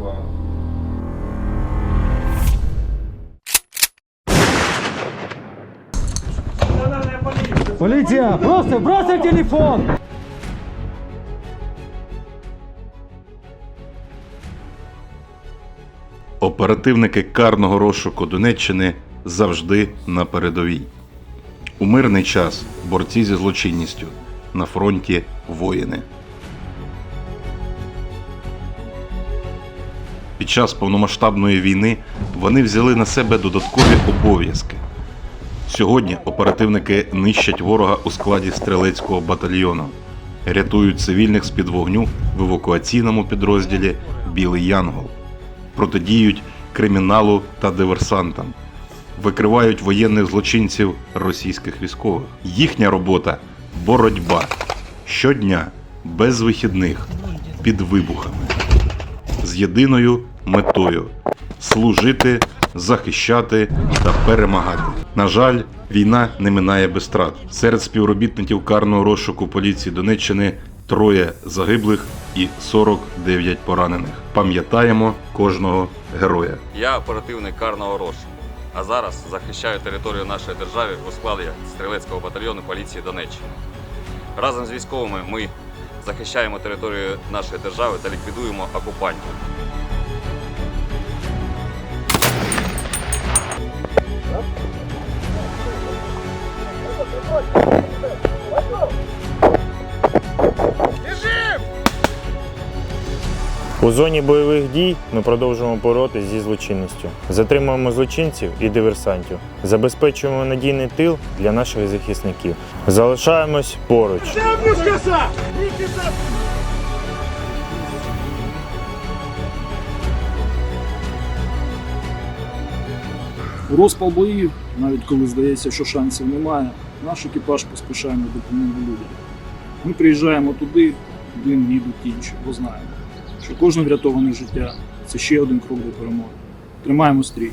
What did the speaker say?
увагу. Поліція! Просто бросив телефон! Оперативники карного розшуку Донеччини завжди на передовій. У мирний час борці зі злочинністю на фронті воїни. Під час повномасштабної війни вони взяли на себе додаткові обов'язки. Сьогодні оперативники нищать ворога у складі стрілецького батальйону, рятують цивільних з-під вогню в евакуаційному підрозділі Білий Янгол, протидіють криміналу та диверсантам, викривають воєнних злочинців російських військових. Їхня робота боротьба. Щодня, без вихідних, під вибухами. З єдиною метою служити, захищати та перемагати. На жаль, війна не минає без страт. Серед співробітників карного розшуку поліції Донеччини троє загиблих і 49 поранених. Пам'ятаємо кожного героя. Я оперативник карного розшуку. А зараз захищаю територію нашої держави у складі стрілецького батальйону поліції Донеччини. Разом з військовими ми захищаємо територію нашої держави та ліквідуємо окупантів. У зоні бойових дій ми продовжуємо боротися зі злочинністю, затримуємо злочинців і диверсантів, забезпечуємо надійний тил для наших захисників. Залишаємось поруч. Розпал боїв, навіть коли здається, що шансів немає, наш екіпаж поспішає на допомогу людям. Ми приїжджаємо туди, куди їдуть інші, бо знаємо, що кожне врятоване життя це ще один крок до перемоги. Тримаємо стрій.